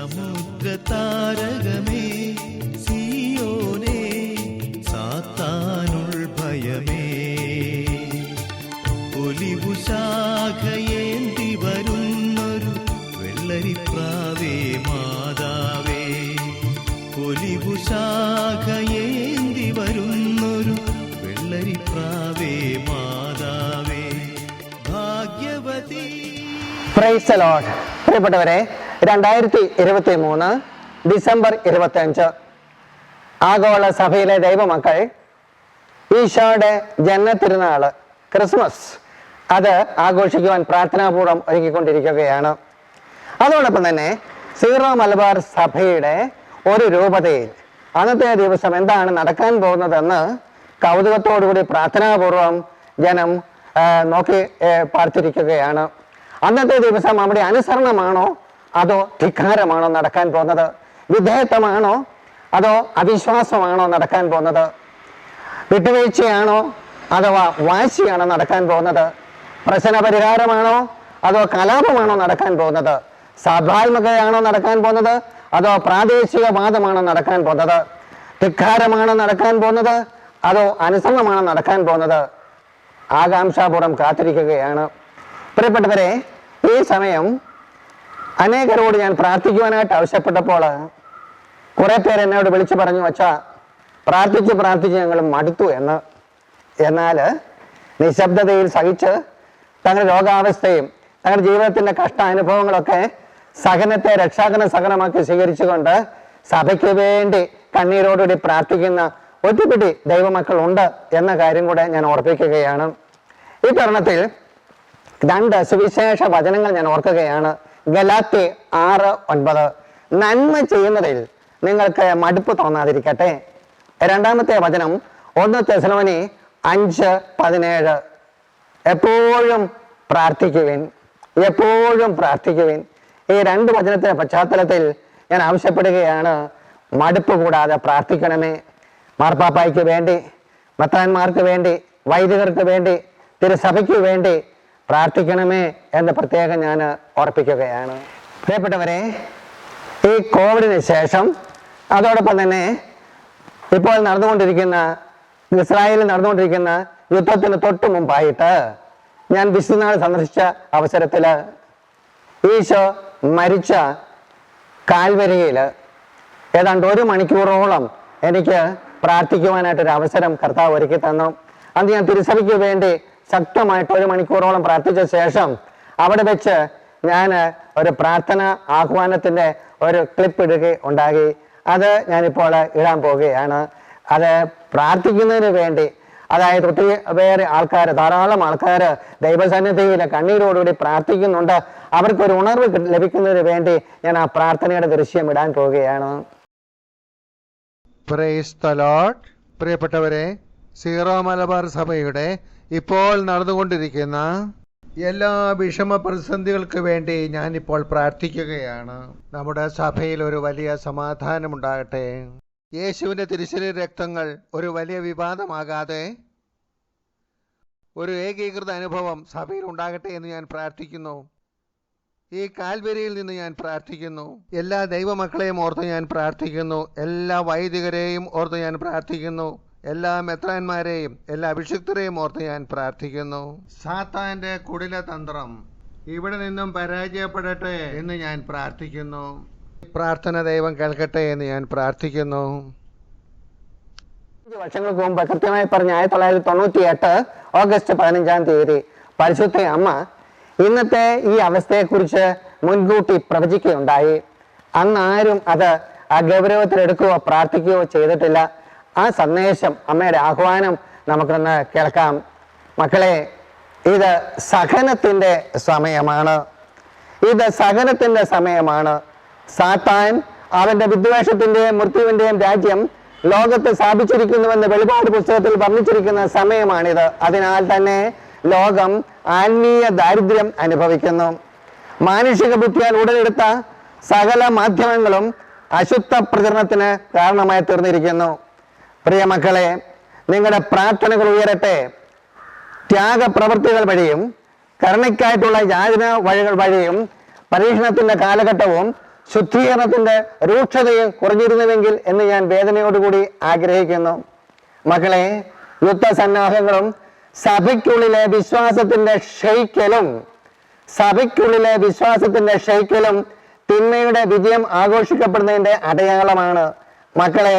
സമുദ്ര താരകമേ സിയോനേ സാത്താനുൾ ഭയമേ. ഒലിവു ശാഖയേന്തി വരുന്നൊരു വെള്ളരിപ്രാവേ മാതാവേ. ഒലിവു ശാഖയേന്തി വരുന്നൊരു വെള്ളരിപ്രാവേ മാതാവേ. ഭാഗ്യവതി. പ്രൈസ് ലോഡ് പ്രിയപ്പെട്ടവരെ രണ്ടായിരത്തി ഇരുപത്തി മൂന്ന് ഡിസംബർ ഇരുപത്തി അഞ്ച് ആഗോള സഭയിലെ ദൈവമക്കൾ ഈശോയുടെ ജന്മത്തിരുന്നാൾ ക്രിസ്മസ്. അത് ആഘോഷിക്കുവാൻ പ്രാർത്ഥനാപൂർവം ഒരുങ്ങിക്കൊണ്ടിരിക്കുകയാണ്. അതോടൊപ്പം തന്നെ സീറോ മലബാർ സഭയുടെ ഒരു രൂപതയിൽ അന്നത്തെ ദിവസം എന്താണ് നടക്കാൻ പോകുന്നതെന്ന് കൗതുകത്തോടുകൂടി പ്രാർത്ഥനാപൂർവം ജനം നോക്കി പാർത്തിരിക്കുകയാണ്. അന്നത്തെ ദിവസം അവിടെ അനുസരണമാണോ അതോ ധിക്കാരമാണോ നടക്കാൻ പോകുന്നത്? വിധേയത്വമാണോ? അതോ അവിശ്വാസമാണോ നടക്കാൻ പോകുന്നത്? വിട്ടുവീഴ്ചയാണോ അഥവാ വാശിയാണോ നടക്കാൻ പോകുന്നത്? പ്രശ്നപരിഹാരമാണോ അതോ കലാപമാണോ നടക്കാൻ പോകുന്നത്? സാധാത്മകയാണോ നടക്കാൻ പോകുന്നത്? അതോ പ്രാദേശികവാദമാണോ നടക്കാൻ പോകുന്നത്? ധിക്കാരമാണോ നടക്കാൻ പോകുന്നത്? അതോ അനുസരണമാണോ നടക്കാൻ പോകുന്നത്? ആകാംക്ഷാപൂർവം കാത്തിരിക്കുകയാണ്. പ്രിയപ്പെട്ടവരെ ഈ സമയം അനേകരോട് ഞാൻ പ്രാർത്ഥിക്കുവാനായിട്ട് ആവശ്യപ്പെട്ടപ്പോൾ കുറെ പേര് എന്നോട് വിളിച്ചു പറഞ്ഞു വച്ചാ പ്രാർത്ഥിച്ച് പ്രാർത്ഥിച്ച് ഞങ്ങൾ മടുത്തു എന്ന്. എന്നാൽ നിശബ്ദതയിൽ സഹിച്ച് തങ്ങളുടെ രോഗാവസ്ഥയും തങ്ങളുടെ ജീവിതത്തിന്റെ കഷ്ടാനുഭവങ്ങളൊക്കെ സഹനത്തെ രക്ഷാകന സഹനമാക്കി സ്വീകരിച്ചുകൊണ്ട് സഭയ്ക്ക് വേണ്ടി കണ്ണീരോടുകൂടി പ്രാർത്ഥിക്കുന്ന ഒത്തിരി ദൈവമക്കൾ ഉണ്ട് എന്ന കാര്യം കൂടെ ഞാൻ ഓർപ്പിക്കുകയാണ്. ഈ തരുണത്തിൽ രണ്ട് സുവിശേഷ വചനങ്ങൾ ഞാൻ ഓർക്കുകയാണ്. ഗലാത്തി ആറ് ഒൻപത്. നന്മ ചെയ്യുന്നതിൽ നിങ്ങൾക്ക് മടുപ്പ് തോന്നാതിരിക്കട്ടെ. രണ്ടാമത്തെ വചനം ഒന്ന് തെസലോനി അഞ്ച് പതിനേഴ്. എപ്പോഴും പ്രാർത്ഥിക്കുവിൻ. എപ്പോഴും പ്രാർത്ഥിക്കുവിൻ. ഈ രണ്ട് വചനത്തിന്റെ പശ്ചാത്തലത്തിൽ ഞാൻ ആവശ്യപ്പെടുകയാണ് മടുപ്പ് കൂടാതെ പ്രാർത്ഥിക്കണമേ. മാർപ്പാപ്പായ്ക്ക് വേണ്ടി മത്താന്മാർക്ക് വേണ്ടി വൈദികർക്ക് വേണ്ടി തിരുസഭയ്ക്ക് വേണ്ടി പ്രാർത്ഥിക്കണമേ എന്ന് പ്രത്യേകം ഞാൻ ഓർപ്പിക്കുകയാണ് പ്രിയപ്പെട്ടവരെ ഈ കോവിഡിന് ശേഷം അതോടൊപ്പം തന്നെ ഇപ്പോൾ നടന്നുകൊണ്ടിരിക്കുന്ന ഇസ്രായേലിൽ നടന്നുകൊണ്ടിരിക്കുന്ന യുദ്ധത്തിന് തൊട്ട് മുമ്പായിട്ട് ഞാൻ വിശുദ്ധനാൾ സന്ദർശിച്ച അവസരത്തിൽ ഈശോ മരിച്ച കാൽവരിയിൽ ഏതാണ്ട് ഒരു മണിക്കൂറോളം എനിക്ക് പ്രാർത്ഥിക്കുവാനായിട്ടൊരു അവസരം കർത്താവ് ഒരുക്കി തന്നു. അന്ന് ഞാൻ തിരുസഭയ്ക്ക് വേണ്ടി ശക്തമായിട്ട് ഒരു മണിക്കൂറോളം പ്രാർത്ഥിച്ച ശേഷം അവിടെ വെച്ച് ഞാൻ ഒരു പ്രാർത്ഥന ആഹ്വാനത്തിന്റെ ഒരു ക്ലിപ്പ് ഇടുക ഉണ്ടാക്കി അത് ഞാനിപ്പോൾ ഇടാൻ പോവുകയാണ്. അത് പ്രാർത്ഥിക്കുന്നതിന് വേണ്ടി അതായത് ഒത്തിരി വേറെ ആൾക്കാർ ധാരാളം ആൾക്കാർ ദൈവസന്നിധിയിൽ കണ്ണീരോടുകൂടി പ്രാർത്ഥിക്കുന്നുണ്ട്. അവർക്കൊരു ഉണർവ് ലഭിക്കുന്നതിന് വേണ്ടി ഞാൻ ആ പ്രാർത്ഥനയുടെ ദൃശ്യം ഇടാൻ പോവുകയാണ്. പ്രിയപ്പെട്ടവരെ സീറോ മലബാർ സഭയുടെ ഇപ്പോൾ നടന്നുകൊണ്ടിരിക്കുന്ന എല്ലാ വിഷമ പ്രതിസന്ധികൾക്ക് വേണ്ടി ഞാനിപ്പോൾ പ്രാർത്ഥിക്കുകയാണ്. നമ്മുടെ സഭയിൽ ഒരു വലിയ സമാധാനമുണ്ടാകട്ടെ. യേശുവിന്റെ തിരുശരീര രക്തങ്ങൾ ഒരു വലിയ വിവാദമാകാതെ ഒരു ഏകീകൃത അനുഭവം സഭയിൽ ഉണ്ടാകട്ടെ എന്ന് ഞാൻ പ്രാർത്ഥിക്കുന്നു. ഈ കാൽവരിയിൽ നിന്ന് ഞാൻ പ്രാർത്ഥിക്കുന്നു. എല്ലാ ദൈവമക്കളെയും ഓർത്ത് ഞാൻ പ്രാർത്ഥിക്കുന്നു. എല്ലാ വൈദികരെയും ഓർത്ത് ഞാൻ പ്രാർത്ഥിക്കുന്നു. എല്ലാ മെത്രാന്മാരെയും എല്ലാ അഭിഷിക്തരെയും ഓർത്ത് ഞാൻ പ്രാർത്ഥിക്കുന്നു. സാത്താന്റെ കുടില തന്ത്രം ഇവിടെ നിന്നും പരാജയപ്പെടട്ടെ എന്ന് ഞാൻ പ്രാർത്ഥിക്കുന്നു. പ്രാർത്ഥന ദൈവം കേൾക്കട്ടെ എന്ന് ഞാൻ പ്രാർത്ഥിക്കുന്നു. വർഷങ്ങൾക്ക് മുമ്പ് കൃത്യമായി പറഞ്ഞ ആയിരത്തി തൊള്ളായിരത്തി തൊണ്ണൂറ്റി എട്ട് ഓഗസ്റ്റ് പതിനഞ്ചാം തീയതി പരിശുദ്ധ അമ്മ ഇന്നത്തെ ഈ അവസ്ഥയെക്കുറിച്ച് മുൻകൂട്ടി പ്രവചിക്കുകയുണ്ടായി. അന്ന് ആരും അത് ആ ഗൗരവത്തിലെടുക്കുകയോ പ്രാർത്ഥിക്കുകയോ ചെയ്തിട്ടില്ല. ആ സന്ദേശം അമ്മയുടെ ആഹ്വാനം നമുക്കൊന്ന് കേൾക്കാം. മക്കളെ ഇത് സഹനത്തിന്റെ സമയമാണ്. ഇത് സഹനത്തിന്റെ സമയമാണ്. സാത്താൻ അവന്റെ വിദ്വേഷത്തിന്റെയും മൃത്യുവിന്റെയും രാജ്യം ലോകത്ത് സ്ഥാപിച്ചിരിക്കുന്നുവെന്ന് വെളിപാട് പുസ്തകത്തിൽ വർണിച്ചിരിക്കുന്ന സമയമാണിത്. അതിനാൽ തന്നെ ലോകം ആത്മീയ ദാരിദ്ര്യം അനുഭവിക്കുന്നു. മാനുഷിക ബുദ്ധിയാൽ ഉടലെടുത്ത സകല മാധ്യമങ്ങളും അശുദ്ധ പ്രചരണത്തിന് കാരണമായി തീർന്നിരിക്കുന്നു. പ്രിയ മക്കളെ നിങ്ങളുടെ പ്രാർത്ഥനകൾ ഉയരട്ടെ. ത്യാഗപ്രവൃത്തികൾ വഴിയും കരുണയ്ക്കായിട്ടുള്ള യാചന വഴികൾ വഴിയും പരീക്ഷണത്തിന്റെ കാലഘട്ടവും ശുദ്ധീകരണത്തിന്റെ രൂക്ഷതയും കുറഞ്ഞിരുന്നുവെങ്കിൽ എന്ന് ഞാൻ വേദനയോടുകൂടി ആഗ്രഹിക്കുന്നു. മക്കളെ യുദ്ധസന്നാഹങ്ങളും സഭയ്ക്കുള്ളിലെ വിശ്വാസത്തിന്റെ ക്ഷയിക്കലും സഭയ്ക്കുള്ളിലെ വിശ്വാസത്തിന്റെ ക്ഷയിക്കലും തിന്മയുടെ വിജയം ആഘോഷിക്കപ്പെടുന്നതിന്റെ അടയാളമാണ്. മക്കളെ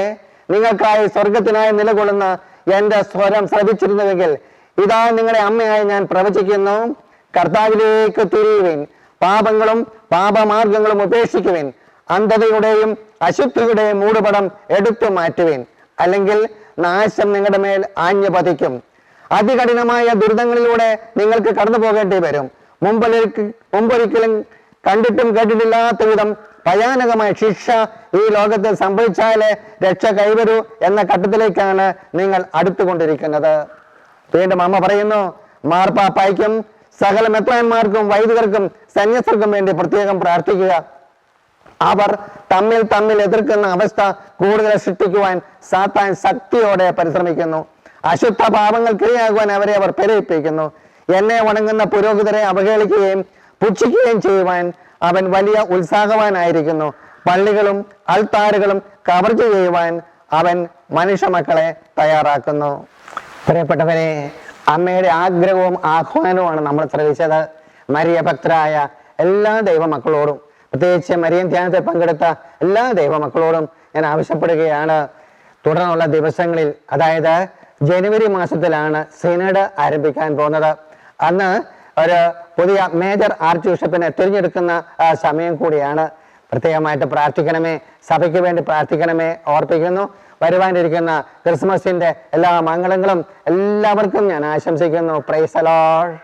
നിങ്ങൾക്കായി സ്വർഗത്തിനായി നിലകൊള്ളുന്ന എന്റെ സ്വരം ശ്രവിച്ചിരുന്നുവെങ്കിൽ ഇതാ നിങ്ങളുടെ അമ്മയായി ഞാൻ പ്രവചിക്കുന്നു. കർത്താവിലേക്ക് തിരിയുവിൻ. പാപങ്ങളും പാപമാർഗങ്ങളും ഉപേക്ഷിക്കുവിൻ. അന്ധതയുടെയും അശുദ്ധിയുടെയും മൂടുപടം എടുത്തു മാറ്റുവിൻ. അല്ലെങ്കിൽ നാശം നിങ്ങളുടെ മേൽ ആഞ്ഞു പതിക്കും. അതികഠിനമായ ദുരിതങ്ങളിലൂടെ നിങ്ങൾക്ക് കടന്നു പോകേണ്ടി വരും. മുമ്പൊരിക്ക മുമ്പൊരിക്കലും കണ്ടിട്ടും കേട്ടിട്ടില്ലാത്ത വിധം ഭയാനകമായ ശിക്ഷ ഈ ലോകത്തിൽ സംഭവിച്ചാലേ രക്ഷ കൈവരൂ എന്ന ഘട്ടത്തിലേക്കാണ് നിങ്ങൾ അടുത്തുകൊണ്ടിരിക്കുന്നത്. വീണ്ടും അമ്മ പറയുന്നു മാർപ്പാപ്പായ്ക്കും സകല മെത്രാന്മാർക്കും വൈദികർക്കും സന്യസ്തർക്കും വേണ്ടി പ്രത്യേകം പ്രാർത്ഥിക്കുക. അവർ തമ്മിൽ തമ്മിൽ എതിർക്കുന്ന അവസ്ഥ കൂടുതൽ സൃഷ്ടിക്കുവാൻ സാത്താൻ ശക്തിയോടെ പരിശ്രമിക്കുന്നു. അശുദ്ധ പാപങ്ങൾക്കിരയാകുവാൻ അവരെ അവർ പ്രേരിപ്പിക്കുന്നു. എന്നെ വണങ്ങുന്ന പുരോഹിതരെ അവഹേളിക്കുകയും പുച്ഛിക്കുകയും ചെയ്യുവാൻ അവൻ വലിയ ഉത്സാഹവാനായിരിക്കുന്നു. പള്ളികളും അൽത്താരുകളും കവർച്ച ചെയ്യുവാൻ അവൻ മനുഷ്യ മക്കളെ തയ്യാറാക്കുന്നു. പ്രിയപ്പെട്ടവരെ അമ്മയുടെ ആഗ്രഹവും ആഹ്വാനവുമാണ് നമ്മൾ ശ്രദ്ധിച്ചത് മരിയ ഭക്തരായ എല്ലാ ദൈവമക്കളോടും പ്രത്യേകിച്ച് മരിയൻ ധ്യാനത്തിൽ പങ്കെടുത്ത എല്ലാ ദൈവമക്കളോടും ഞാൻ ആവശ്യപ്പെടുകയാണ്. തുടർന്നുള്ള ദിവസങ്ങളിൽ അതായത് ജനുവരി മാസത്തിലാണ് സിനഡ് ആരംഭിക്കാൻ പോകുന്നത്. അന്ന് ഒരു പുതിയ മേജർ ആർച്ച് ബിഷപ്പിനെ തിരഞ്ഞെടുക്കുന്ന സമയം കൂടിയാണ്. പ്രത്യേകമായിട്ട് പ്രാർത്ഥിക്കണമേ. സഭയ്ക്ക് വേണ്ടി പ്രാർത്ഥിക്കണമേ. ഓർപ്പിക്കുന്നു. വരുവാനിരിക്കുന്ന ക്രിസ്മസിന്റെ എല്ലാ മംഗളങ്ങളും എല്ലാവർക്കും ഞാൻ ആശംസിക്കുന്നു. പ്രൈസലോൾ